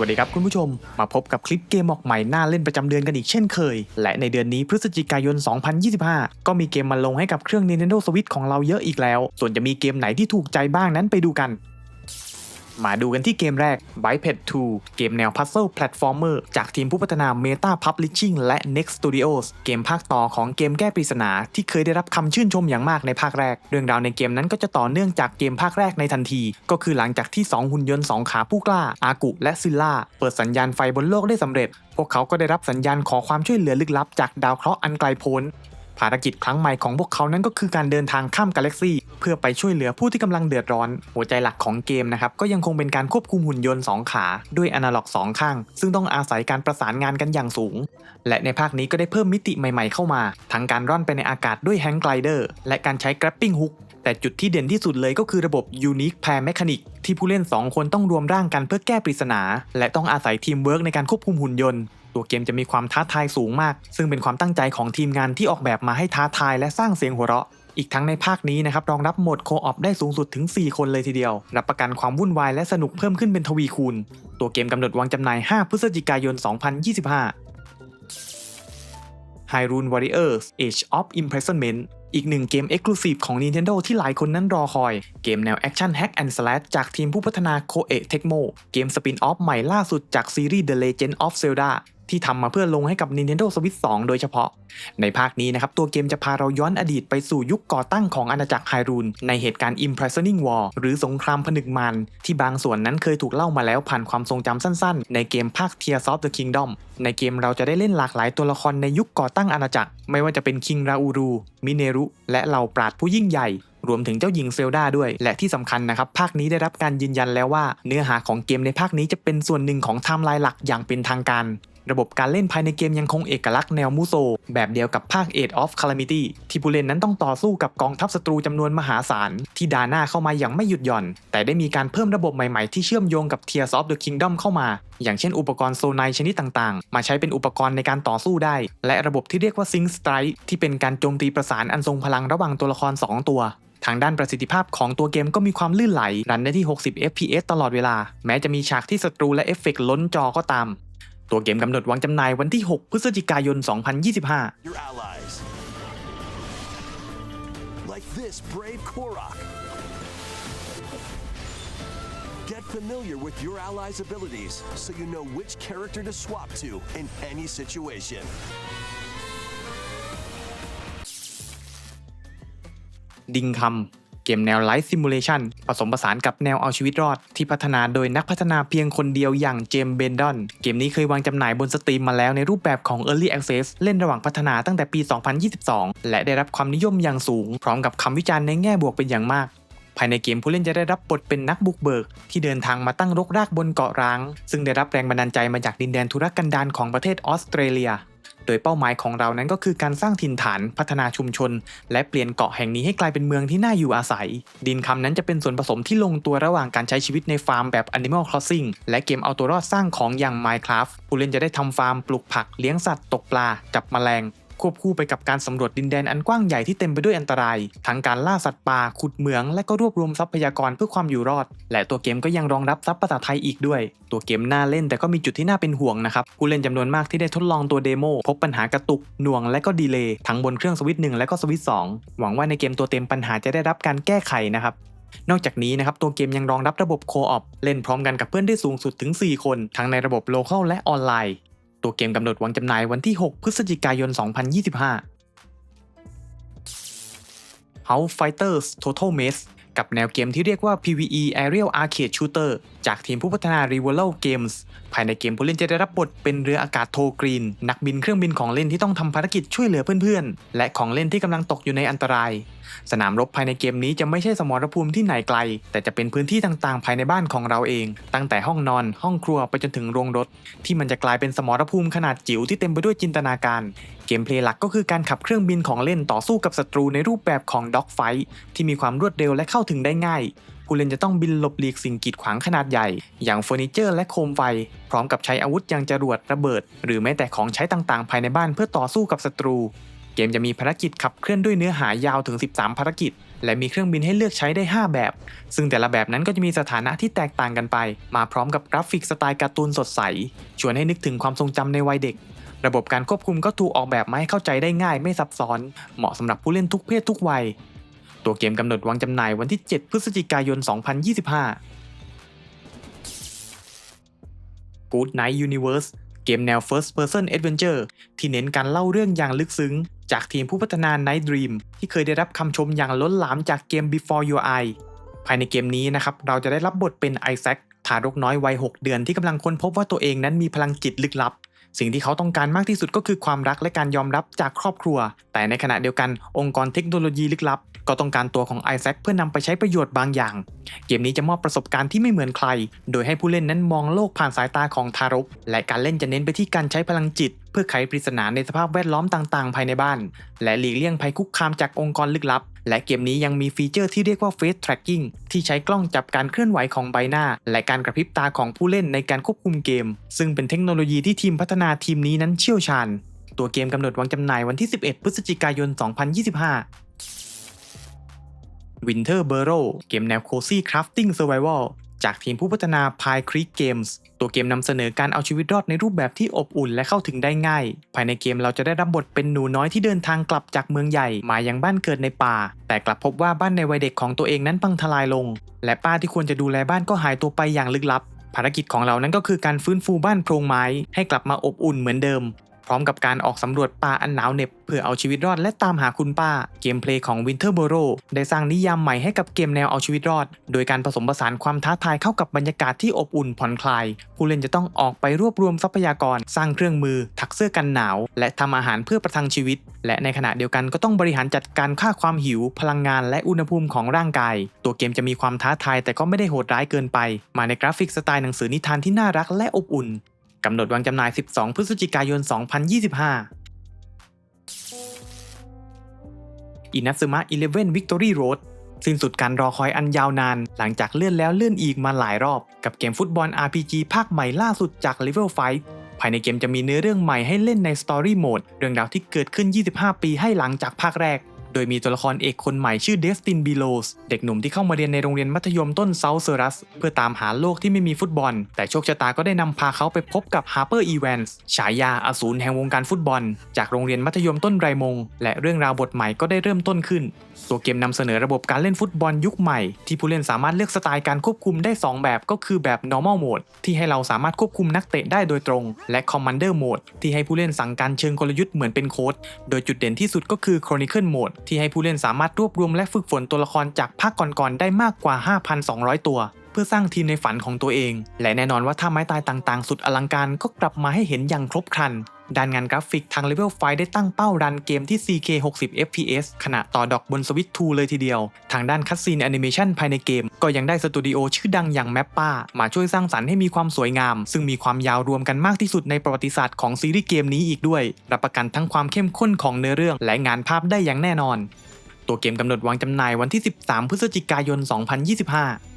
วัสดีครับคุณผู้ชม มาพบกับคลิปเกมออกใหม่หน้าเล่นประจำเดือนกันอีกเช่นเคย และในเดือนนี้พฤศจิกายน 2025 ก็มีเกมมาลงให้กับเครื่อง Nintendo Switch ของเราเยอะอีกแล้ว ส่วนจะมีเกมไหนที่ถูกใจบ้างนั้นไปดูกัน มาดูกันที่เกมแรก b i p e d 2 เกมแนว Puzzle Platformer จากทีมผู้พัฒนา Meta Publishing และ Next Studios เกมภาคต่อของเกมแก้ปริศนา ที่เคยได้รับคำชื่นชมอย่างมากในภาคแรก เรื่องราวในเกมนั้นก็จะต่อเนื่องจากเกมภาคแรกในทันที ก็คือหลังจากที่ 2 หุ่นยนต์ 2 ขาผู้กล้า อากุและซิลล่า เปิดสัญญาณไฟบนโลกได้สำเร็จ พวกเขาก็ได้รับสัญญาณขอความช่วยเหลือลึกลับจากดาวเคราะห์อันไกลโพ้น ภารกิจครั้งใหม่ของพวกเขานั้นก็คือการเดินทางข้ามกาแล็กซีเพื่อไปช่วยเหลือผู้ที่กำลังเดือดร้อน หัวใจหลักของเกมนะครับก็ยังคงเป็นการควบคุมหุ่นยนต์ 2 ขาด้วยอนาล็อก 2 ข้าง ซึ่งต้องอาศัยการประสานงานกันอย่างสูง และในภาคนี้ก็ได้เพิ่มมิติใหม่ๆเข้ามา ทั้งการร่อนไปในอากาศด้วยแฮง g ์ไกลเดอร์และการใช้ grappling hook แต่จุดที่เด่นที่สุดเลยก็คือระบบ Unique Pair Mechanic ที่ผู้เล่น 2 คนต้องรวมร่างกันเพื่อแก้ปริศนา และต้องอาศัยทีมเวิร์กในการควบคุมหุ่นยนต์ ตัวเกมจะมีความท้าทายสูงมาก ซึ่งเป็นความตั้งใจของทีมงานที่ออกแบบมาให้ท้าทายและสร้างเสียงหัวเราะอีกทั้งในภาคนี้นะครับรองรับโหมดโคออปได้สูงสุดถึง 4 คนเลยทีเดียว รับประกันความวุ่นวายและสนุกเพิ่มขึ้นเป็นทวีคูณ ตัวเกมกำหนดวางจำหน่าย 5 พฤศจิกายน 2025 Hyrule Warriors Age of Imprisonment อีกหนึ่งเกม Exclusive ของ Nintendo ที่หลายคนนั้นรอคอย เกมแนว Action Hack and Slash จากทีมผู้พัฒนา Koei Tecmo เกมสปินออฟใหม่ล่าสุดจากซีรีส์ The Legend of Zelda ที่ทำมาเพื่อลงให้กับ Nintendo Switch 2 โดยเฉพาะ ในภาคนี้นะครับ ตัวเกมจะพาเราย้อนอดีตไปสู่ยุคก่อตั้งของอาณาจักรไฮรูนในเหตุการณ์ Imprisoning War หรือสงครามผนึกมารที่บางส่วนนั้นเคยถูกเล่ามาแล้วผ่านความทรงจำสั้นๆ ในเกมภาค Tears of the Kingdom ในเกมเราจะได้เล่นหลากหลายตัวละครในยุคก่อตั้งอาณาจักร ไม่ว่าจะเป็นคิงราอูรูมิเนรุ และเหล่าปราดผู้ยิ่งใหญ่รวมถึงเจ้าหญิงเซลดาด้วย และที่สำคัญนะครับ ภาคนี้ได้รับการยืนยันแล้วว่า เนื้อหาของเกมในภาคนี้จะเป็นส่วนหนึ่งของไทม์ไลน์หลักอย่างเป็นทางการ ระบบการเล่นภายในเกมยังคงเอกลักษณ์แนวมูโซ แบบเดียวกับภาค Age of Calamity ที่ผู้เล่นนั้นต้องต่อสู้กับกองทัพศัตรูจำนวนมหาศาล ที่ดาหน้าเข้ามาอย่างไม่หยุดหย่อน แต่ได้มีการเพิ่มระบบใหม่ๆที่เชื่อมโยงกับ Tears of the Kingdom เข้ามา อย่างเช่นอุปกรณ์โซไนชนิดต่างๆ มาใช้เป็นอุปกรณ์ในการต่อสู้ได้ และระบบที่เรียกว่า Sync Strike ที่เป็นการโจมตีประสานอันทรงพลังระหว่างตัวละคร 2 ตัวทางด้านประสิทธิภาพของตัวเกมก็มีความลื่นไหล รันได้ที่ 60 fps ตลอดเวลา แม้จะมีฉากที่ศัตรูและเอฟเฟกต์ล้นจอก็ตาม ตัวเกมกำหนดวางจำหน่ายวันที่ 6 พฤศจิกายน 2025 your allies. Like this brave Korok. Get familiar with your allies' abilities so you know which character to swap to in any situation. ดิงคำ เกมแนวไลฟ์ซิมูเลชันผสมผสานกับแนวเอาชีวิตรอด ที่พัฒนาโดยนักพัฒนาเพียงคนเดียวอย่างเจมเบนดอน เกมนี้เคยวางจำหน่ายบนสตรีมมาแล้วในรูปแบบของ Early Access เล่นระหว่างพัฒนาตั้งแต่ปี 2022 และได้รับความนิยมอย่างสูง พร้อมกับคำวิจารณ์ในแง่บวกเป็นอย่างมากภายในเกมผู้เล่นจะได้รับบทเป็นนักบุกเบิก ที่เดินทางมาตั้งรกรากบนเกาะร้าง ซึ่งได้รับแรงบันดาลใจมาจากดินแดนทุรกันดารของประเทศออสเตรเลีย โดยเป้าหมายของเรานั้นก็คือการสร้างถิ่นฐานพัฒนาชุมชน และเปลี่ยนเกาะแห่งนี้ให้กลายเป็นเมืองที่น่าอยู่อาศัย ดินคำนั้นจะเป็นส่วนผสมที่ลงตัวระหว่างการใช้ชีวิตในฟาร์มแบบ Animal Crossing และเกมเอาตัวรอดสร้างของอย่าง Minecraft ผู้เล่นจะได้ทำฟาร์มปลูกผักเลี้ยงสัตว์ตกปลาจับแมลง ควบคู่ไปกับการสำรวจดินแดนอันกว้างใหญ่ที่เต็มไปด้วยอันตราย ทั้งการล่าสัตว์ป่าขุดเหมือง และก็รวบรวมทรัพยากรเพื่อความอยู่รอด และตัวเกมก็ยังรองรับซับภาษาไทยอีกด้วย ตัวเกมน่าเล่นแต่ก็มีจุดที่น่าเป็นห่วงนะครับผู้เล่นจำนวนมากที่ได้ทดลองตัวเดโมพบปัญหากระตุกหน่วงและก็ดีเลย์ทั้งบนเครื่องสวิตช์หนึ่งและก็สวิตช์สองหวังว่าในเกมตัวเต็มปัญหาจะได้รับการแก้ไขนะครับนอกจากนี้นะครับตัวเกมยังรองรับระบบโคออปเล่นพร้อมกันกับเพื่อนได้สูงสุดถึง 4 คน ทั้งในระบบโลเคอลและออนไลน์ ตัวเกมกำหนดวางจำหน่ายวันที่ 6 พฤศจิกายน 2025 House Fighters Total Mess กับแนวเกมที่เรียกว่า PvE Aerial Arcade Shooter จากทีมผู้พัฒนา r e v o l o Games ภายในเกมผู้เล่นจะได้รับบทเป็นเรืออากาศโทกรีน นักบินเครื่องบินของเล่นที่ต้องทำภารกิจช่วยเหลือเพื่อนๆ และของเล่นที่กำลังตกอยู่ในอันตราย สนามรบภายในเกมนี้จะไม่ใช่สมรภูมิที่ไหนไกล แต่จะเป็นพื้นที่ต่างๆ ภายในบ้านของเราเอง ตั้งแต่ห้องนอน ห้องครัวไปจนถึงโรงรถ ที่มันจะกลายเป็นสมรภูมิขนาดจิ๋วที่เต็มไปด้วยจินตนาการเกมเพลย์หลักก็คือการขับเครื่องบินของเล่นต่อสู้กับศัตรูในรูปแบบของด็อกไฟที่มีความรวดเร็วและเข้าถึงได้ง่ายผู้เล่นจะต้องบินหลบหลีกสิ่งกีดขวางขนาดใหญ่ อย่างเฟอร์นิเจอร์และโคมไฟ พร้อมกับใช้อาวุธอย่างจรวดระเบิด หรือแม้แต่ของใช้ต่างๆ ภายในบ้านเพื่อต่อสู้กับศัตรู เกมจะมีภารกิจขับเคลื่อนด้วยเนื้อหายาวถึง 13 ภารกิจ และมีเครื่องบินให้เลือกใช้ได้ 5 แบบ ซึ่งแต่ละแบบนั้นก็จะมีสถานะที่แตกต่างกันไป มาพร้อมกับกราฟิกสไตล์การ์ตูนสดใส ชวนให้นึกถึงความทรงจำในวัยเด็ก ระบบการควบคุมก็ถูกออกแบบมาให้เข้าใจได้ง่ายไม่ซับซ้อน เหมาะสำหรับผู้เล่นทุกเพศทุกวัย ตัวเกมกำหนดวางจำหน่ายวันที่ 7 พฤศจิกายน 2025 Good Night Universe เกมแนว First Person Adventure ที่เน้นการเล่าเรื่องอย่างลึกซึ้ง จากทีมผู้พัฒนา Night Dream ที่เคยได้รับคำชมอย่างล้นหลามจากเกม Before Your Eye ภายในเกมนี้นะครับเราจะได้รับบทเป็นไอแซคทารกน้อยวัย 6 เดือนที่กำลังค้นพบว่าตัวเองนั้นมีพลังจิตลึกลับ สิ่งที่เขาต้องการมากที่สุดก็คือความรักและการยอมรับจากครอบครัว แต่ในขณะเดียวกันองค์กรเทคโนโลยีลึกลับ ก็ต้องการตัวของไอแซคเพื่อนำไปใช้ประโยชน์บางอย่าง เกมนี้จะมอบประสบการณ์ที่ไม่เหมือนใคร โดยให้ผู้เล่นนั้นมองโลกผ่านสายตาของทารก และการเล่นจะเน้นไปที่การใช้พลังจิต เพื่อไขปริศนาในสภาพแวดล้อมต่าง ๆ ภายในบ้าน และหลีกเลี่ยงภัยคุกคามจากองค์กรลึกลับ และเกมนี้ยังมีฟีเจอร์ที่เรียกว่า Face Tracking ที่ใช้กล้องจับการเคลื่อนไหวของใบหน้า และการกระพริบตาของผู้เล่นในการควบคุมเกม ซึ่งเป็นเทคโนโลยีที่ทีมพัฒนาทีมนี้นั้นเชี่ยวชาญ ตัวเกมกำหนดวางจำหน่ายวันที่ 11 พฤศจิกายน 2025 Winter Burrow เกมแนว Cozy Crafting Survival จากทีมผู้พัฒนา Pie Creek Games ตัวเกมนำเสนอการเอาชีวิตรอดในรูปแบบที่อบอุ่นและเข้าถึงได้ง่าย ภายในเกมเราจะได้รับบทเป็นหนูน้อยที่เดินทางกลับจากเมืองใหญ่ มายังบ้านเกิดในป่า แต่กลับพบว่าบ้านในวัยเด็กของตัวเองนั้นพังทลายลง และป้าที่ควรจะดูแลบ้านก็หายตัวไปอย่างลึกลับ ภารกิจของเรานั้นก็คือการฟื้นฟูบ้านโพรงไม้ ให้กลับมาอบอุ่นเหมือนเดิม พร้อมกับการออกสำรวจป่าอันหนาวเหน็บเพื่อเอาชีวิตรอดและตามหาคุณป้า เกมเพลย์ของ Winter b o r o w ได้สร้างนิยามใหม่ให้กับเกมแนวเอาชีวิตรอด โดยการผสมผสานความท้าทายเข้ากับบรรยากาศที่อบอุ่นผ่อนคลาย ผู้เล่นจะต้องออกไปรวบรวมทรัพยากร สร้างเครื่องมือ ถักเสื้อกันหนาว และทำอาหารเพื่อประทังชีวิต และในขณะเดียวกันก็ต้องบริหารจัดการค่าความหิว พลังงานและอุณหภูมิของร่างกาย ตัวเกมจะมีความท้าทายแต่ก็ไม่ได้โหดร้ายเกินไป มาในกราฟิกสไตล์หนังสือนิทานที่น่ารักและอบอุ่น กำหนดวางจำหน่าย 12 พฤศจิกายน 2025 อินั u มะ 11 Victory Road สิ้นสุดการรอคอยอันยาวนาน หลังจากเลื่อนแล้วเลื่อนอีกมาหลายรอบ กับเกมฟุตบอล RPG ภาคใหม่ล่าสุดจาก Level 5 ภายในเกมจะมีเนื้อเรื่องใหม่ให้เล่นใน Story Mode เรื่องราวที่เกิดขึ้น 25 ปีให้หลังจากภาคแรก ดยมีตัวละครเอกคนใหม่ชื่อเดสตินบีโลสเด็กหนุ่มที่เข้ามาเรียนในโรงเรียนมัธยมต้นเซาเซอรัส เพื่อตามหาโลกที่ไม่มีฟุตบอล แต่โชคชะตาก็ได้นำพาเขาไปพบกับฮาร์เปอร์อีแวนส์ฉายาอสูรแห่งวงการฟุตบอล จากโรงเรียนมัธยมต้นไรมง และเรื่องราวบทใหม่ก็ได้เริ่มต้นขึ้น ตัวเกมนำเสนอระบบการเล่นฟุตบอลยุคใหม่ ที่ผู้เล่นสามารถเลือกสไตล์การควบคุมได้ 2 แบบก็คือแบบ normal mode ที่ให้เราสามารถควบคุมนักเตะได้โดยตรง และ commander mode ที่ให้ผู้เล่นสั่งการเชิงกลยุทธ์เหมือนเป็นโค้ดโดยจุดเด่นที่สุดก็คือ chronicle mode ที่ให้ผู้เล่นสามารถรวบรวมและฝึกฝนตัวละครจากภาคก่อนๆได้มากกว่า 5,200 ตัว เพื่อสร้างทีมในฝันของตัวเอง และแน่นอนว่าถ้าไม้ตายต่างๆ สุดอลังการก็กลับมาให้เห็นอย่างครบครัน ด้านงานกราฟิกทาง Level 5 ได้ตั้งเป้ารันเกมที่ 4K 60 FPS ขณะต่อดอกบนสวิตช์2เลยทีเดียว ทางด้านคัสซีนแอนิเมชันภายในเกม ก็ยังได้สตูดิโอชื่อดังอย่างแมปป้ามาช่วยสร้างสรรค์ให้มีความสวยงาม ซึ่งมีความยาวรวมกันมากที่สุดในประวัติศาสตร์ของซีรีส์เกมนี้อีกด้วย รับประกันทั้งความเข้มข้นของเนื้อเรื่อง และงานภาพได้อย่างแน่นอน ตัวเกมกำหนดวางจำหน่ายวันที่ 13 พฤศจิกายน 2025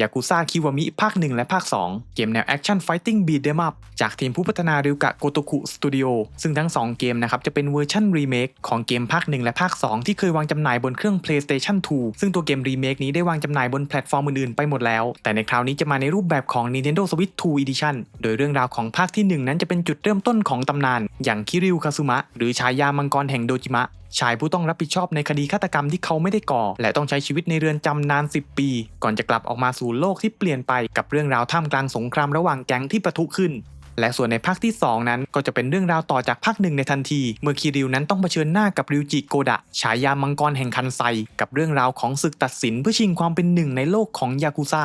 ยากุซ่าคิวามิภาค 1 และภาค 2 เกมแนวแอคชั่นไฟติ้งบีดเดม p จากทีมผู้พัฒนาริวกะโกโตคุสตูดิโอซึ่งทั้ง 2 เกมนะครับจะเป็นเวอร์ชันรีเมคของเกมภาค 1 และภาค 2 ที่เคยวางจำหน่ายบนเครื่อง PlayStation 2 ซึ่งตัวเกมรีเมคนี้ได้วางจำหน่ายบนแพลตฟอร์มอื่นๆไปหมดแล้ว แต่ในคราวนี้จะมาในรูปแบบของ Nintendo Switch 2 Edition โดยเรื่องราวของภาคที่ 1 นั้นจะเป็นจุดเริ่มต้นของตำนาน อย่างคิริวคาซุมะหรือฉายามังกรแห่งโดจิมะชายผู้ต้องรับผิดชอบในคดีฆาตกรรมที่เขาไม่ได้ก่อ และต้องใช้ชีวิตในเรือนจำนาน 10 ปี ก่อนจะกลับออกมาสู่โลกที่เปลี่ยนไปกับเรื่องราวท่ามกลางสงครามระหว่างแก๊งที่ปะทุขึ้น และส่วนในภาคที่ 2 นั้นก็จะเป็นเรื่องราวต่อจากภาคหนึ่งในทันที เมื่อคิริวนั้นต้องเผชิญหน้ากับริวจิโกดะ ฉายามังกรแห่งคันไซ กับเรื่องราวของศึกตัดสินเพื่อชิงความเป็นหนึ่งในโลกของยากุซ่า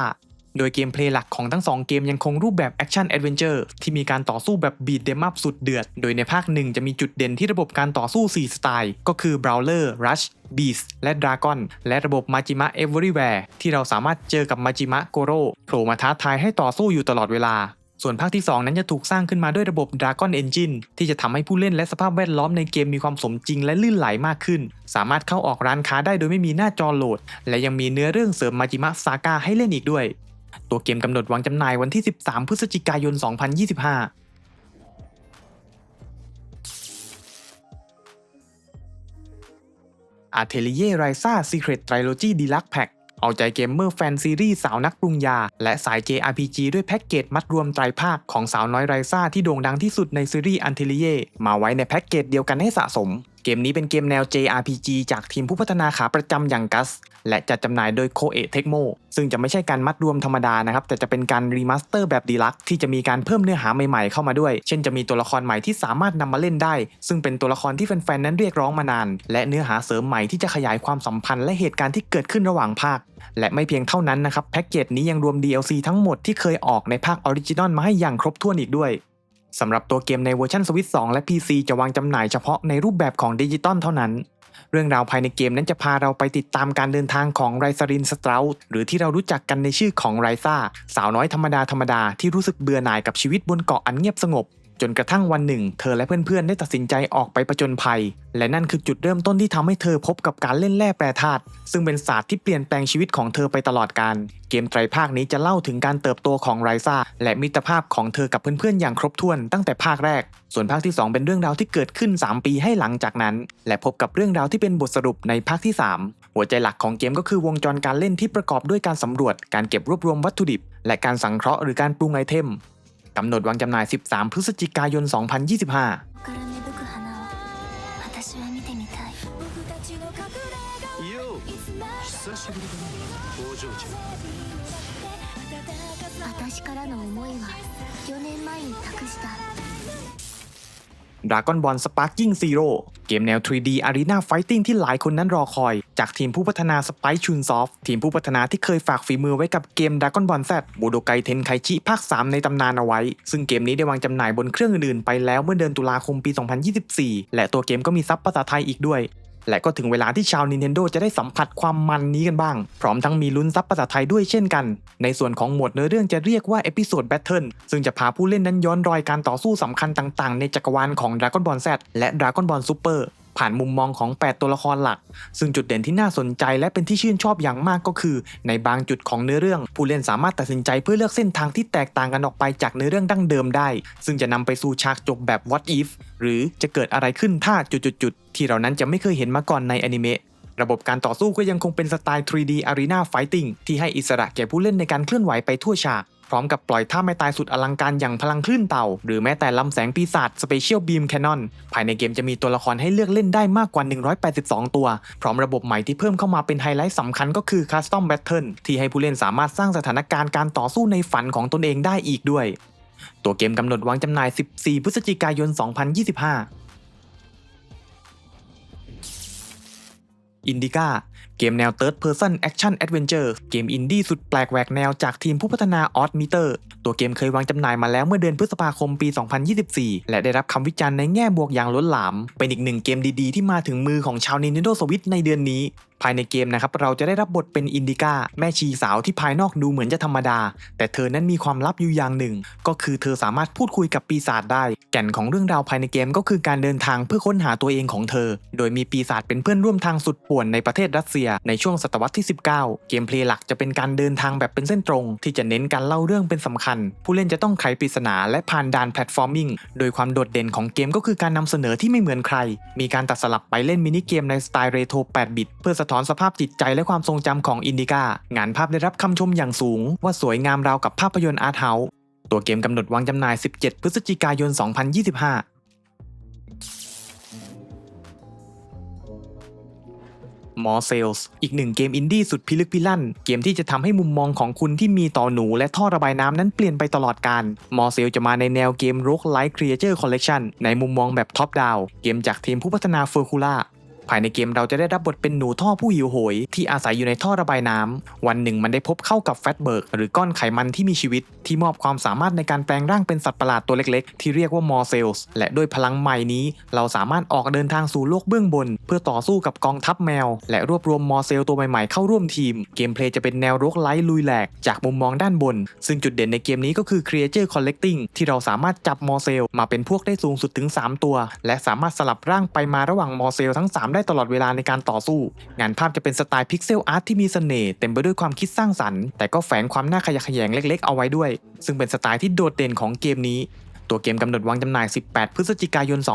โดยเกมเพลย์หลักของทั้ง 2 เกมยังคงรูปแบบแอคชั่นแอดเวนเจอร์ที่มีการต่อสู้แบบบีดเดมัพสุดเดือด โดยในภาคหนึ่งจะมีจุดเด่นที่ระบบการต่อสู้ 4 สไตล์ ก็คือ Brawler Rush Beast และ Dragon และระบบมาจิมะ Everywhere ที่เราสามารถเจอกับมาจิมะโกโร่โผล่มาท้าทายให้ต่อสู้อยู่ตลอดเวลาส่วนภาคที่ 2 นั้นจะถูกสร้างขึ้นมาด้วยระบบ Dragon Engine ที่จะทำให้ผู้เล่นและสภาพแวดล้อมในเกมมีความสมจริงและลื่นไหลมากขึ้น สามารถเข้าออกร้านค้าได้โดยไม่มีหน้าจอโหลด และยังมีเนื้อเรื่องเสริมมาจิมะซาก้าให้เล่นอีกด้วย ตัวเกมกำหนดวางจำหน่ายวันที่ 13 พฤศจิกายน 2025 Atelier Ryza Secret Trilogy Deluxe Pack เอาใจเกมเมอร์แฟนซีรีส์สาวนักปรุงยา และสาย JRPG ด้วยแพ็กเกจมัดรวมไตรภาคของสาวน้อยไรซ่าที่โด่งดังที่สุดในซีรีส์ Atelier มาไว้ในแพ็กเกจเดียวกันให้สะสม เกมนี้เป็นเกมแนว JRPG จากทีมผู้พัฒนาขาประจำอย่างกัส และจัดจำหน่ายโดย Koei Tecmo ซึ่งจะไม่ใช่การมัดรวมธรรมดานะครับ แต่จะเป็นการรีมาสเตอร์แบบดีลักที่จะมีการเพิ่มเนื้อหาใหม่ๆเข้ามาด้วย เช่นจะมีตัวละครใหม่ที่สามารถนำมาเล่นได้ ซึ่งเป็นตัวละครที่แฟนๆนั้นเรียกร้องมานาน และเนื้อหาเสริมใหม่ที่จะขยายความสัมพันธ์และเหตุการณ์ที่เกิดขึ้นระหว่างภาค และไม่เพียงเท่านั้นนะครับแพ็กเกจนี้ยังรวม DLC ทั้งหมดที่เคยออกในภาคออริจินอลมาให้อย่างครบถ้วนอีกด้วย สำหรับตัวเกมในเวอร์ชันสวิต2และ PC จะวางจำหน่ายเฉพาะในรูปแบบของดิจิตอลเท่านั้น เรื่องราวภายในเกมนั้นจะพาเราไปติดตามการเดินทางของไรซารินสตราหรือที่เรารู้จักกันในชื่อของไรซ่าสาวน้อยธรรมดาธรรมดาที่รู้สึกเบื่อหน่ายกับชีวิตบนเกาะอันเงียบสงบ จนกระทั่งวันหนึ่ง เธอและเพื่อนๆ ได้ตัดสินใจออกไปประจนภัย และนั่นคือจุดเริ่มต้นที่ทำให้เธอพบกับการเล่นแร่แปรธาตุซึ่งเป็นศาสตร์ที่เปลี่ยนแปลงชีวิตของเธอไปตลอดกาลเกมไตรภาคนี้จะเล่าถึงการเติบโตของไรซ่าและมิตรภาพของเธอกับเพื่อนๆ อย่างครบถ้วนตั้งแต่ภาคแรก ส่วนภาคที่ 2 เป็นเรื่องราวที่เกิดขึ้น 3 ปีให้หลังจากนั้น และพบกับเรื่องราวที่เป็นบทสรุปในภาคที่ 3 หัวใจหลักของเกมก็คือวงจรการเล่นที่ประกอบด้วยการสำรวจ การเก็บรวบรวมวัตถุดิบ และการสังเคราะห์หรือการปรุงไอเทม กำหนดวางจำหน่าย 13 พฤศจิกายน 2025 から芽吹く花を私は見てみたいよう久しぶりだね工場長私からの Dragon Ball Sparking Zero เกมแนว 3D Arena Fighting ที่หลายคนนั้นรอคอย จากทีมผู้พัฒนา Spike Chunsoft ทีมผู้พัฒนาที่เคยฝากฝีมือไว้กับเกม Dragon Ball Z บูโดไกเทนไคชิภาค 3 ในตำนานเอาไว้ ซึ่งเกมนี้ได้วางจำหน่ายบนเครื่องอื่นๆ ไปแล้วเมื่อเดือนตุลาคมปี 2024 และตัวเกมก็มีซับภาษาไทยอีกด้วย และก็ถึงเวลาที่ชาว Nintendo จะได้สัมผัสความมันนี้กันบ้าง พร้อมทั้งมีลุ้นซับภาษาไทยด้วยเช่นกัน ในส่วนของหมวดเนื้อเรื่องจะเรียกว่าเอพิโซดแบทเทิลซึ่งจะพาผู้เล่นนั้นย้อนรอยการต่อสู้สำคัญต่างๆ ในจักรวาลของ Dragon Ball Z และ Dragon Ball Super ผ่านมุมมองของ 8 ตัวละครหลัก ซึ่งจุดเด่นที่น่าสนใจและเป็นที่ชื่นชอบอย่างมากก็คือ ในบางจุดของเนื้อเรื่อง ผู้เล่นสามารถตัดสินใจเพื่อเลือกเส้นทางที่แตกต่างกันออกไปจากเนื้อเรื่องดั้งเดิมได้ ซึ่งจะนำไปสู่ฉากจบแบบ what if หรือจะเกิดอะไรขึ้นถ้าจุดๆที่เรานั้นจะไม่เคยเห็นมาก่อนในอนิเมะระบบการต่อสู้ก็ยังคงเป็นสไตล์ 3D Arena Fighting ที่ให้อิสระแก่ผู้เล่นในการเคลื่อนไหวไปทั่วฉาก พร้อมกับปล่อยท่าไม่ตายสุดอลังการอย่างพลังคลื่นเต่า หรือแม้แต่ลำแสงปีศาจ Special Beam Cannon ภายในเกมจะมีตัวละครให้เลือกเล่นได้มากกว่า 182 ตัว พร้อมระบบใหม่ที่เพิ่มเข้ามาเป็นไฮไลท์สำคัญก็คือ Custom Battle ที่ให้ผู้เล่นสามารถสร้างสถานการณ์การต่อสู้ในฝันของตนเองได้อีกด้วย ตัวเกมกำหนดวางจำหน่าย 14 พฤศจิกายน 2025 อินดิก้า เกมแนว Third Person Action Adventure เกมอินดี้สุดแปลกแหวกแนวจากทีมผู้พัฒนา o d Meter ตัวเกมเคยวางจำหน่ายมาแล้วเมื่อเดือนพฤษภาคมปี 2024 และได้รับคำวิจารณ์ในแง่บวกอย่างล้นหลาม เป็นอีกหนึ่งเกมดีๆ ที่มาถึงมือของชาว Nintendo Switch ในเดือนนี้ ภายในเกมนะครับเราจะได้รับบทเป็นอินดิก้าแม่ชีสาวที่ภายนอกดูเหมือนจะธรรมดา แต่เธอนั้นมีความลับอยู่อย่างหนึ่ง ก็คือเธอสามารถพูดคุยกับปีศาจได้ แก่นของเรื่องราวภายในเกมก็คือการเดินทางเพื่อค้นหาตัวเองของเธอ โดยมีปีศาจเป็นเพื่อนร่วมทางสุดป่วนในประเทศรัสเซียในช่วงศตวรรษที่ 19 เกมเพลย์หลักจะเป็นการเดินทางแบบเป็นเส้นตรง ที่จะเน้นการเล่าเรื่องเป็นสำคัญ ผู้เล่นจะต้องไขปริศนาและผ่านด่านแพลตฟอร์มิงโดยความโดดเด่นของเกมก็คือการนำเสนอที่ไม่เหมือนใคร มีการตัดสลับไปเล่นมินิเกมในสไตล์เรโทร8บิตเพื่อสะท้อนสภาพจิตใจและความทรงจำของอินดิก้างานภาพได้รับคำชมอย่างสูง ว่าสวยงามราวกับภาพยนตร์อาร์ตเฮาส์ตัวเกมกำหนดวางจำหน่าย 17 พฤศจิกายน 2025 มอเซลส์อีกหนึ่งเกมอินดี้สุดพิลึกพิลั่น เกมที่จะทำให้มุมมองของคุณที่มีต่อหนูและท่อระบายน้ำนั้นเปลี่ยนไปตลอดการมอเซลจะมาในแนวเกม Rogue Like Creature Collection ในมุมมองแบบท็อปดาวเกมจากทีมผู้พัฒนาเฟอร์คูล่า ภายในเกมเราจะได้รับบทเป็นหนูท่อผู้หิวโหย ที่อาศัยอยู่ในท่อระบายน้ำวันหนึ่งมันได้พบเข้ากับแฟตเบิร์กหรือก้อนไขมันที่มีชีวิต ที่มอบความสามารถในการแปลงร่างเป็นสัตว์ประหลาดตัวเล็กๆ ที่เรียกว่ามอร์เซลส์และด้วยพลังใหม่นี้ เราสามารถออกเดินทางสู่โลกเบื้องบน เพื่อต่อสู้กับกองทัพแมว และรวบรวมมอร์เซลตัวใหม่ๆเข้าร่วมทีม เกมเพลย์จะเป็นแนวรกไลท์ลุยแหลกจากมุมมองด้านบน ซึ่งจุดเด่นในเกมนี้ก็คือ Creature Collecting ที่เราสามารถจับมอร์เซลมาเป็นพวกได้สูงสุดถึง 3 ตัว และสามารถสลับร่างไปมาระหว่างมอร์เซลทั้ง 3ได้ตลอดเวลาในการต่อสู้ งานภาพจะเป็นสไตล์พิกเซลอาร์ตที่มีเสน่ห์เต็มไปด้วยความคิดสร้างสรรค์แต่ก็แฝงความน่าขยะแขยงเล็ก ๆ เอาไว้ด้วย ซึ่งเป็นสไตล์ที่โดดเด่นของเกมนี้ ตัวเกมกำหนดวางจำหน่าย 18 พฤศจิกายน 2025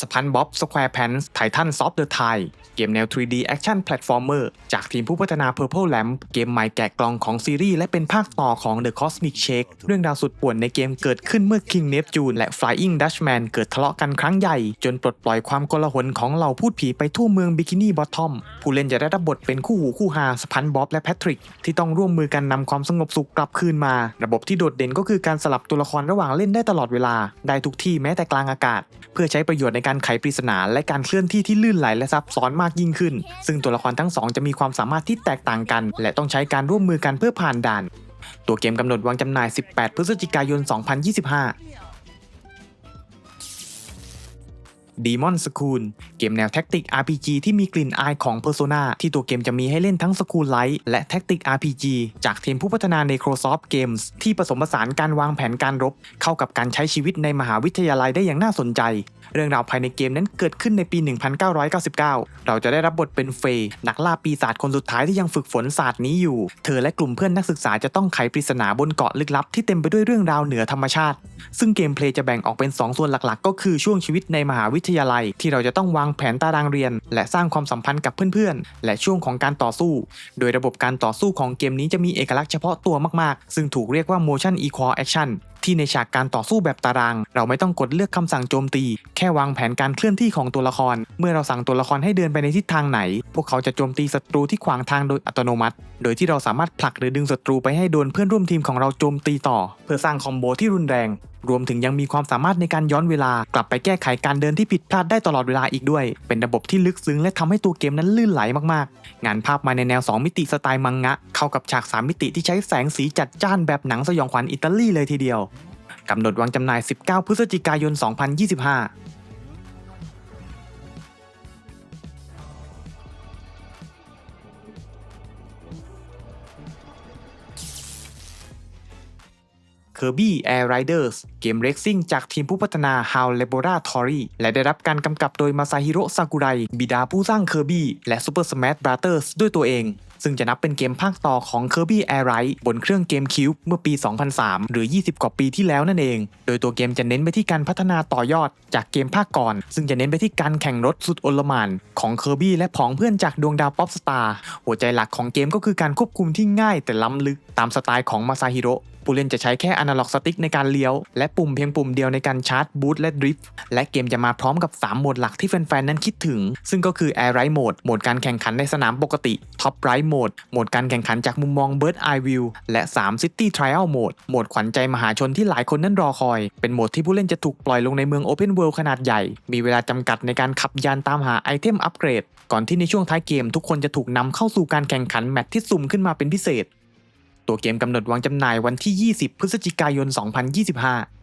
สปันบ๊อบสแควร์แพนส์ไททันซอฟเดอะไท เกมแนว 3D Action Platformer จากทีมผู้พัฒนา Purple Lamp เกมใหม่แกะกล่องของซีรีส์และเป็นภาคต่อของ The Cosmic Shake เรื่องราวสุดป่วนในเกมเกิดขึ้นเมื่อ King Neptune และ Flying Dutchman เกิดทะเลาะกันครั้งใหญ่ จนปลดปล่อยความโกลาหลของเหล่าพูดผีไปทั่วเมืองบิกินี่บอททอมผู้เล่นจะได้รับบทเป็นคู่หูคู่หาสปันบ๊อบและแพทริกที่ต้องร่วมมือกันนำความสงบสุขกลับคืนมา ระบบที่โดดเด่นก็คือการสลับตัวละครระหว่างเล่นได้ตลอดเวลา ได้ทุกที่แม้แต่กลางอากาศ เพื่อใช้ประโยชน์ในการไขปริศนาและการเคลื่อนที่ที่ลื่นไหลและซับซ้อนมากยิ่งขึ้น ซึ่งตัวละครทั้งสองจะมีความสามารถที่แตกต่างกัน และต้องใช้การร่วมมือกันเพื่อผ่านด่าน ตัวเกมกำหนดวางจำหน่าย 18 พฤศจิกายน 2025 Demon School เกมแนวแท็กติก RPG ที่มีกลิ่นอายของ Persona ที่ตัวเกมจะมีให้เล่นทั้ง School Light และ Tactic RPG จากทีมผู้พัฒนา Necrosoft Games ที่ผสมผสานการวางแผนการรบ เข้ากับการใช้ชีวิตในมหาวิทยาลัยได้อย่างน่าสนใจ เรื่องราวภายในเกมนั้นเกิดขึ้นในปี 1999 เราจะได้รับบทเป็นเฟย์นักล่าปีศาจคนสุดท้ายที่ยังฝึกฝนศาสตร์นี้อยู่ เธอและกลุ่มเพื่อนนักศึกษาจะต้องไขปริศนาบนเกาะลึกลับที่เต็มไปด้วยเรื่องราวเหนือธรรมชาติ ซึ่งเกมเพลย์จะแบ่งออกเป็น 2 ส่วนหลักๆ ก็คือช่วงชีวิตในมหาวิทยาลัย ที่เราจะต้องวางแผนตารางเรียน และสร้างความสัมพันธ์กับเพื่อนๆ และช่วงของการต่อสู้ โดยระบบการต่อสู้ของเกมนี้จะมีเอกลักษณ์เฉพาะตัวมากๆ ซึ่งถูกเรียกว่า motion equal action ที่ในฉากการต่อสู้แบบตาราง เราไม่ต้องกดเลือกคำสั่งโจมตี แค่วางแผนการเคลื่อนที่ของตัวละคร เมื่อเราสั่งตัวละครให้เดินไปในทิศทางไหน พวกเขาจะโจมตีศัตรูที่ขวางทางโดยอัตโนมัติ โดยที่เราสามารถผลักหรือดึงศัตรูไปให้โดนเพื่อนร่วมทีมของเราโจมตีต่อ เพื่อสร้างคอมโบที่รุนแรง รวมถึงยังมีความสามารถในการย้อนเวลากลับไปแก้ไขการเดินที่ผิดพลาดได้ตลอดเวลาอีกด้วย เป็นระบบที่ลึกซึ้งและทำให้ตัวเกมนั้นลื่นไหลมากๆ งานภาพมาในแนว 2 มิติสไตล์มังงะ เข้ากับฉาก 3 มิติที่ใช้แสงสีจัดจ้านแบบหนังสยองขวัญอิตาลีเลยทีเดียว กำหนดวางจำหน่าย 19 พฤศจิกายน 2025 Kirby Air Riders เดเกมเรซซิ่งจากทีมผู้พัฒนา HAL Laboratory และได้รับการกำกับโดยมาซาฮิโร่ซากุไรบิดาผู้สร้าง Kirby และ Super Smash Brothers ด้วยตัวเอง ซึ่งจะนับเป็นเกมภาคต่อของ Kirby Air Ride บนเครื่องเกมคิวบ์เมื่อปี 2003 หรือ 20 กว่าปีที่แล้วนั่นเอง โดยตัวเกมจะเน้นไปที่การพัฒนาต่อยอดจากเกมภาคก่อน ซึ่งจะเน้นไปที่การแข่งรถสุดโอลมานของ Kirby และผองเพื่อนจากดวงดาวป๊อปสตาร์หัวใจหลักของเกมก็คือการควบคุมที่ง่ายแต่ล้ำลึกตามสไตล์ของมาซาฮิโร่ ผู้เล่นจะใช้แค่อนาล็อกสติ๊กในการเลี้ยว และปุ่มเพียงปุ่มเดียวในการชาร์จบูทและดริฟต์และเกมจะมาพร้อมกับ 3 โหมดหลักที่แฟนๆ นั้นคิดถึง ซึ่งก็คือ Air Ride Mode โหมดการแข่งขันในสนามปกติ Top Ride Mode โหมดการแข่งขันจากมุมมอง Bird Eye View และ 3 City Trial Mode โหมดขวัญใจมหาชนที่หลายคนนั้นรอคอย เป็นโหมดที่ผู้เล่นจะถูกปล่อยลงในเมือง Open World ขนาดใหญ่ มีเวลาจำกัดในการขับยานตามหาไอเทมอัปเกรด ก่อนที่ในช่วงท้ายเกม ทุกคนจะถูกนำเข้าสู่การแข่งขันแมตช์ที่สุ่มขึ้นมาเป็นพิเศษ ตัวเกมกำหนดวางจำหน่ายวันที่ 20 พฤศจิกายน 2025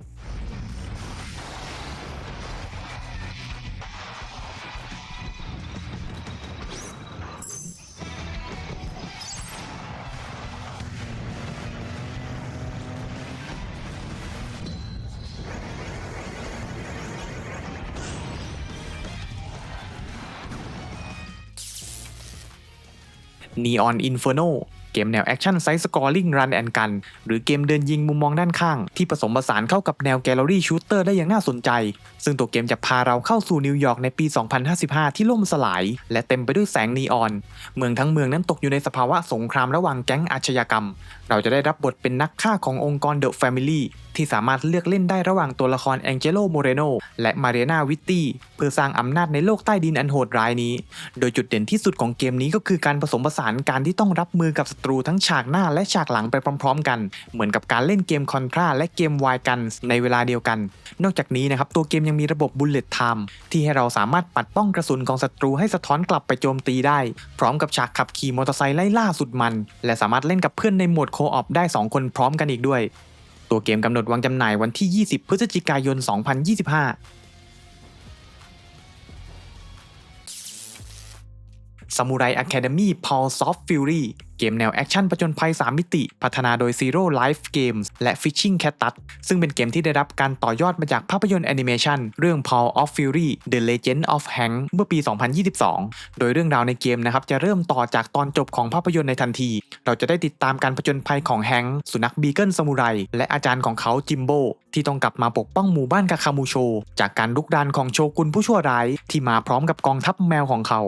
Neon Inferno เกมแนวแอคชั่นไซส์สกอร์ลิงรันแอนกัน หรือเกมเดินยิงมุมมองด้านข้าง ที่ผสมผสานเข้ากับแนวแกลเลอรี่ชูตเตอร์ได้อย่างน่าสนใจ ซึ่งตัวเกมจะพาเราเข้าสู่นิวยอร์กในปี 2055 ที่ล่มสลาย และเต็มไปด้วยแสงนีออน เมืองทั้งเมืองนั้นตกอยู่ในสภาวะสงครามระหว่างแก๊งอาชญากรรม เราจะได้รับบทเป็นนักฆ่าขององค์กรเดอะแฟมิลี่ ที่สามารถเลือกเล่นได้ระหว่างตัวละครแองเจโลโมเรโนและมาเรียนาวิตตี้เพื่อสร้างอำนาจในโลกใต้ดินอันโหดร้ายนี้ โดยจุดเด่นที่สุดของเกมนี้ก็คือการผสมผสานการที่ต้องรับมือกับศัตรูทั้งฉากหน้าและฉากหลังไปพร้อม ๆ กัน เหมือนกับการเล่นเกมคอนทราและเกมวายกันในเวลาเดียวกัน นอกจากนี้นะครับตัวเกมยังมีระบบบุลเลตไทม์ที่ให้เราสามารถปัดป้องกระสุนของศัตรูให้สะท้อนกลับไปโจมตีได้ พร้อมกับฉากขับขี่มอเตอร์ไซค์ไล่ล่าสุดมัน และสามารถเล่นกับเพื่อนในโหมดโคออปได้ 2 คนพร้อมกันอีกด้วย ตัวเกมกำหนดวางจำหน่ายวันที่ 20 พฤศจิกายน 2025ซามูไรอะคา เกมแนวแอคชั่นผจญภัย 3 มิติ พัฒนาโดย Zero Life Games และ Fishing Cactus ซึ่งเป็นเกมที่ได้รับการต่อยอดมาจากภาพยนตร์แอนิเมชันเรื่อง Paul of Fury The Legend of Hank เมื่อปี 2022 โดยเรื่องราวในเกมนะครับจะเริ่มต่อจากตอนจบของภาพยนตร์ในทันที เราจะได้ติดตามการผจญภัยของแฮงสุนัขบีเกิลซามูไรและอาจารย์ของเขาจิมโบที่ต้องกลับมาปกป้องหมู่บ้านกาคามูโช จากการลุกดานของโชกุนผู้ชั่วร้าย ที่มาพร้อมกับกองทัพแมวของเขา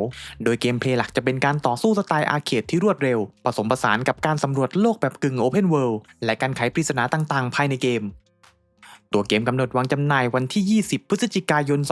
โดยเกมเพลย์หลักจะเป็นการต่อสู้สไตล์อาร์เคดที่รวดเร็วผสมผสานกับการสำรวจโลกแบบกึ่งโอเพนเวิลด์และการไขปริศนาต่างๆ ภายในเกม ตัวเกมกำหนดวางจำหน่ายวันที่ 20 พฤศจิกายน 2025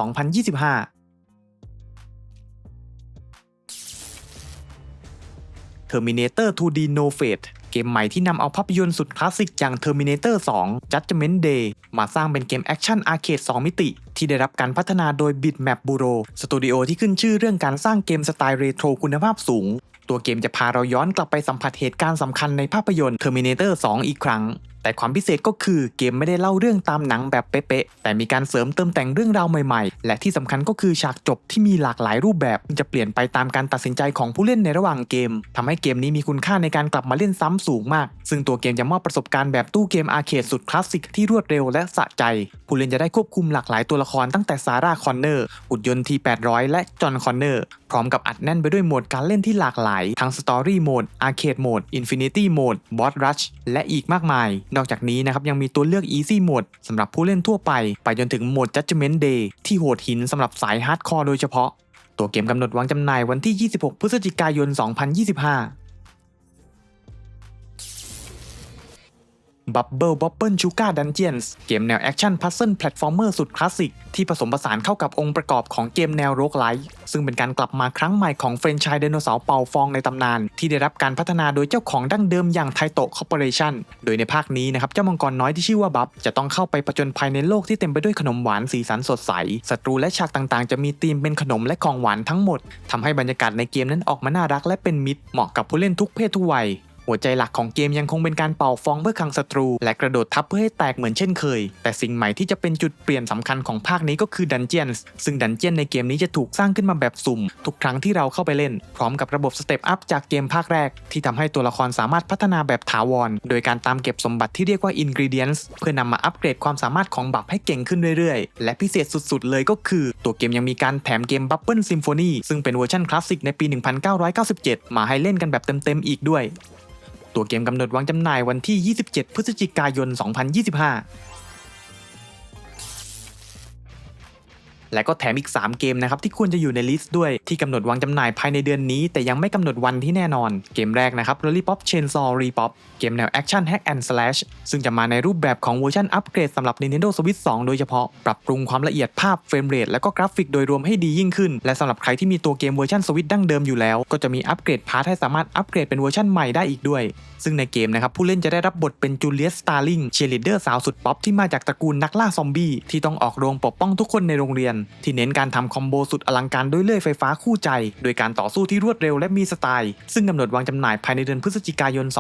Terminator 2D No Fate เกมใหม่ที่นำเอาภาพยนตร์สุดคลาสสิกอย่าง Terminator 2 Judgment Day มาสร้างเป็นเกมแอคชั่นอาร์เคด2มิติ ที่ได้รับการพัฒนาโดย Bitmap Bureau สตูดิโอที่ขึ้นชื่อเรื่องการสร้างเกมสไตล์เรโทรคุณภาพสูง ตัวเกมจะพาเราย้อนกลับไปสัมผัสเหตุการณ์สำคัญในภาพยนตร์ Terminator 2 อีกครั้ง แต่ความพิเศษก็คือเกมไม่ได้เล่าเรื่องตามหนังแบบเป๊ะๆ แต่มีการเสริมเติมแต่งเรื่องราวใหม่ๆ และที่สำคัญก็คือฉากจบที่มีหลากหลายรูปแบบ จะเปลี่ยนไปตามการตัดสินใจของผู้เล่นในระหว่างเกมทำให้เกมนี้มีคุณค่าในการกลับมาเล่นซ้ำสูงมาก ซึ่งตัวเกมจะมอบประสบการณ์แบบตู้เกมอาร์เคดสุดคลาสสิกที่รวดเร็วและสะใจ ผู้เล่นจะได้ควบคุมหลากหลายตัวละครตั้งแต่ซาร่าคอนเนอร์หุ่นยนต์ที800และจอห์นคอนเนอร์พร้อมกับอัดแน่นไปด้วยโหมดการเล่นที่หลากหลาย ทั้งสตอรี่โหมดอาร์เคดโหมดอินฟินิตี้โหมดบอสรัชและอีกมากมายนอกจากนี้นะครับยังมีตัวเลือก Easy Mode สำหรับผู้เล่นทั่วไป ไปจนถึงโหมด Judgment Day ที่โหดหินสำหรับสายฮาร์ดคอร์โดยเฉพาะ ตัวเกมกำหนดวางจำหน่ายวันที่ 26 พฤศจิกายน 2025 Bubble Bobble Sugar Dungeons เกมแนวแอคชั่นพัซเซิลแพลตฟอร์มเมอร์สุดคลาสสิก ที่ผสมผสานเข้ากับองค์ประกอบของเกมแนวโรกไลท์ซึ่งเป็นการกลับมาครั้งใหม่ของเฟรนไชส์ไดโนเสาร์เป่าฟองในตำนาน ที่ได้รับการพัฒนาโดยเจ้าของดั้งเดิมอย่างไทโตะคอร์ปอเรชั่นโดยในภาคนี้นะครับเจ้ามังกรน้อยที่ชื่อว่าบับจะต้องเข้าไปผจญภัยในโลกที่เต็มไปด้วยขนมหวานสีสันสดใสศัตรูและฉากต่างๆ จะมีธีมเป็นขนมและของหวานทั้งหมดทำให้บรรยากาศในเกมนั้นออกมาน่ารักและเป็นมิตรเหมาะกับผู้เล่นทุกเพศทุกวัย หัวใจหลักของเกมยังคงเป็นการเป่าฟองเพื่อขังศัตรู และกระโดดทับเพื่อให้แตกเหมือนเช่นเคย แต่สิ่งใหม่ที่จะเป็นจุดเปลี่ยนสำคัญของภาคนี้ก็คือดันเจียนส์ซึ่งดันเจียนในเกมนี้จะถูกสร้างขึ้นมาแบบสุ่ม ทุกครั้งที่เราเข้าไปเล่น พร้อมกับระบบสเต็ปอัพจากเกมภาคแรก ที่ทำให้ตัวละครสามารถพัฒนาแบบถาวร โดยการตามเก็บสมบัติที่เรียกว่า ingredients เพื่อนำมาอัปเกรดความสามารถของบัฟให้เก่งขึ้นเรื่อยๆ และพิเศษสุดๆ เลยก็คือ ตัวเกมยังมีการแถมเกม Bubble Symphony ซึ่งเป็นเวอร์ชันคลาสสิกในปี 1997 มาให้เล่นกันแบบเต็มๆอีกด้วย ตัวเกมกำหนดวางจำหน่ายวันที่ 27 พฤศจิกายน 2025 และก็แถมอีก 3 เกมนะครับที่ควรจะอยู่ในลิสต์ด้วยที่กำหนดวางจำหน่ายภายในเดือนนี้ แต่ยังไม่กำหนดวันที่แน่นอน เกมแรกนะครับ Lollipop Chainsaw Repop เกมแนว Action Hack and Slash ซึ่งจะมาในรูปแบบของเวอร์ชันอัปเกรดสำหรับ Nintendo Switch 2 โดยเฉพาะ ปรับปรุงความละเอียดภาพเฟรมเรทและก็กราฟิกโดยรวมให้ดียิ่งขึ้น และสำหรับใครที่มีตัวเกมเวอร์ชัน Switch ดั้งเดิมอยู่แล้ว ก็จะมีอัปเกรดพาร์ทให้สามารถอัปเกรดเป็นเวอร์ชันใหม่ได้อีกด้วย ซึ่งในเกมนะครับผู้เล่นจะได้รับบทเป็นจูเลียสสตาร์ลิงเชียร์ลีดเดอร์สาวสุดป๊อปที่มาจากตระกูลนักล่าซอมบี้ที่ต้องออกโรงปกป้องทุกคนในโรงเรียนที่เน้นการทำคอมโบสุดอลังการด้วยเลื่อยไฟฟ้าคู่ใจ โดยการต่อสู้ที่รวดเร็วและมีสไตล์ ซึ่งกำหนดวางจำหน่ายภายในเดือนพฤศจิกายน 2025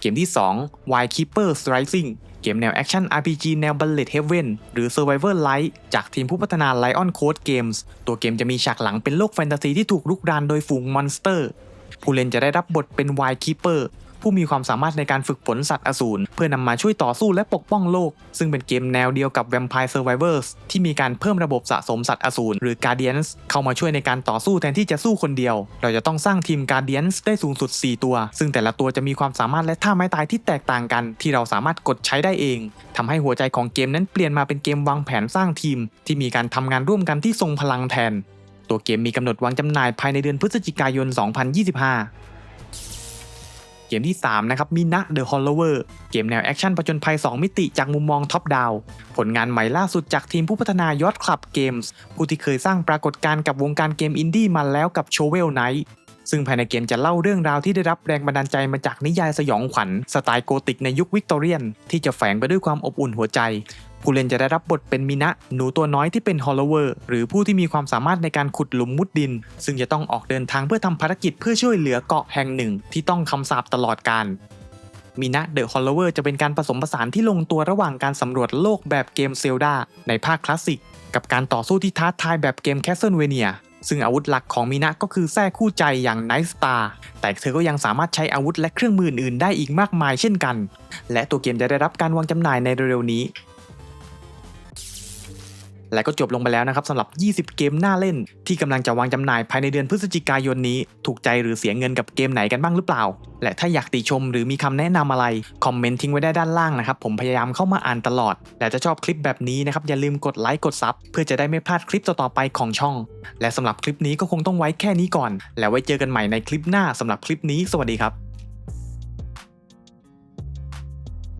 เกมที่ 2 Wild Keeper Rising เกมแนวแอคชั่น RPG แนว Bullet Heaven หรือ Survivor Light จากทีมผู้พัฒนา Lion Code Games ตัวเกมจะมีฉากหลังเป็นโลกแฟนตาซีที่ถูกลุกรานโดยฝูงมอนสเตอร์ ผู้เล่นจะได้รับบทเป็น Wild Keeper ผู้มีความสามารถในการฝึกฝนสัตว์อสูรเพื่อนำมาช่วยต่อสู้และปกป้องโลก ซึ่งเป็นเกมแนวเดียวกับ Vampire Survivors ที่มีการเพิ่มระบบสะสมสัตว์อสูรหรือ Guardians เข้ามาช่วยในการต่อสู้แทนที่จะสู้คนเดียว เราจะต้องสร้างทีม Guardians ได้สูงสุด 4 ตัว ซึ่งแต่ละตัวจะมีความสามารถและท่าไม้ตายที่แตกต่างกัน ที่เราสามารถกดใช้ได้เองทำให้หัวใจของเกมนั้นเปลี่ยนมาเป็นเกมวางแผนสร้างทีม ที่มีการทำงานร่วมกันที่ทรงพลังแทน ตัวเกมมีกำหนดวางจำหน่ายภายในเดือนพฤศจิกายน 2025 เกมที่ 3 นะครับมินะ The Hollower เกมแนวแอคชั่นผจญภัย 2 มิติจากมุมมองท็อปดาวผลงานใหม่ล่าสุดจากทีมผู้พัฒนายอดคลับเกมส์ผู้ที่เคยสร้างปรากฏการณ์กับวงการเกมอินดี้มาแล้วกับ Shovel Knight ซึ่งภายในเกมจะเล่าเรื่องราวที่ได้รับแรงบันดาลใจมาจากนิยายสยองขวัญสไตล์โกติกในยุควิกตอเรียน ที่จะแฝงไปด้วยความอบอุ่นหัวใจ ผู้เล่นจะได้รับบทเป็นมินะ หนูตัวน้อยที่เป็นฮอลโลเวอร์ หรือผู้ที่มีความสามารถในการขุดหลุมมุดดิน ซึ่งจะต้องออกเดินทางเพื่อทำภารกิจเพื่อช่วยเหลือเกาะแห่งหนึ่ง ที่ต้องคำสาปตลอดการมีนะเดอะฮอลลเวอร์จะเป็นการผสมผสานที่ลงตัวระหว่างการสำรวจโลกแบบเกมเซลดาในภาคคลาสสิก กับการต่อสู้ที่ท้าทายแบบเกมแคสเซิลเวเนียซึ่งอาวุธหลักของมีนะก็คือแท้คู่ใจอย่างไนท์สตาร์แต่เธอก็ยังสามารถใช้อาวุธและเครื่องมืออื่นได้อีกมากมายเช่นกัน และตัวเกมจะได้รับการวางจำหน่ายในเร็วๆนี้ และก็จบลงไปแล้วนะครับสำหรับ 20 เกมน่าเล่น ที่กำลังจะวางจำหน่ายภายในเดือนพฤศจิกายนนี้ ถูกใจหรือเสียเงินกับเกมไหนกันบ้างหรือเปล่า และถ้าอยากติชมหรือมีคำแนะนำอะไร คอมเมนต์ทิ้งไว้ได้ด้านล่างนะครับ ผมพยายามเข้ามาอ่านตลอด และถ้าชอบคลิปแบบนี้นะครับอย่าลืมกดไลค์กดซับเพื่อจะได้ไม่พลาดคลิปต่อๆไปของช่อง และสำหรับคลิปนี้ก็คงต้องไว้แค่นี้ก่อน แล้วไว้เจอกันใหม่ในคลิปหน้าสำหรับคลิปนี้ สวัสดีครับ